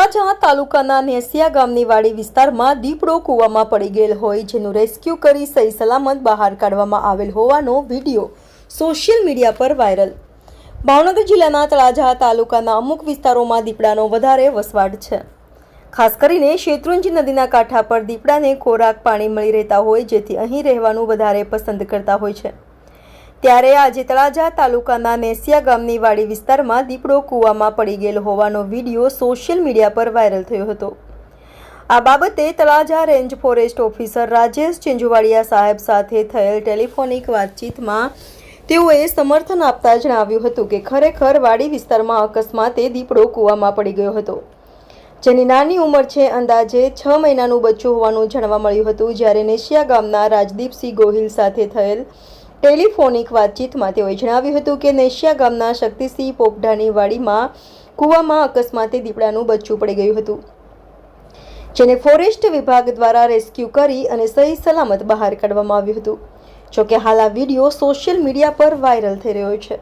તળાજા તાલુકાના નેસિયા ગામની વાડી વિસ્તારમાં દીપડો કૂવામાં પડી ગયેલ હોય, જેનું રેસ્ક્યુ કરી સહી સલામત બહાર કાઢવામાં આવેલ હોવાનો વીડિયો સોશિયલ મીડિયા પર વાયરલ. ભાવનગર જિલ્લાના તળાજા તાલુકાના અમુક વિસ્તારોમાં દીપડાનો વધારે વસવાટ છે. ખાસ કરીને શેત્રુંજી નદીના કાંઠા પર દીપડાને ખોરાક પાણી મળી રહેતા હોય, જેથી અહીં રહેવાનું વધારે પસંદ કરતા હોય છે. ત્યારે આજે તળાજા તાલુકાના મેસિયા ગામની વાડી વિસ્તારમાં દીપડો કૂવામાં પડી ગયેલ હોવાનો વીડિયો સોશિયલ મીડિયા પર વાયરલ થયો હતો. આ બાબતે Talaja range forest officer Rajesh Chinjuvadiya સાહેબ સાથે થયેલ ટેલિફોનિક વાતચીતમાં તેઓએ સમર્થન આપતા જણાવ્યું હતું કે ખરેખર વાડી વિસ્તારમાં અકસ્માતે દીપડો કૂવામાં પડી ગયો હતો. જેની નાની ઉંમર છે, અંદાજે છ મહિનાનું બચ્ચું હોવાનું જાણવા મળ્યું હતું જ્યારે નેશિયા ગામના રાજદીપસિંહ ગોહિલ સાથે થયેલ ટેલિફોનિક વાતચીતમાં તેઓએ જણાવ્યું હતું કે નેશિયા ગામના શક્તિસિંહ પોપડાની વાડીમાં કૂવામાં અકસ્માતે દીપડાનું બચ્ચું પડી ગયું હતું, જેને ફોરેસ્ટ વિભાગ દ્વારા રેસ્ક્યુ કરી અને સહી સલામત બહાર કાઢવામાં આવ્યું હતું. જોકે હાલ આ વીડિયો સોશિયલ મીડિયા પર વાયરલ થઈ રહ્યો છે.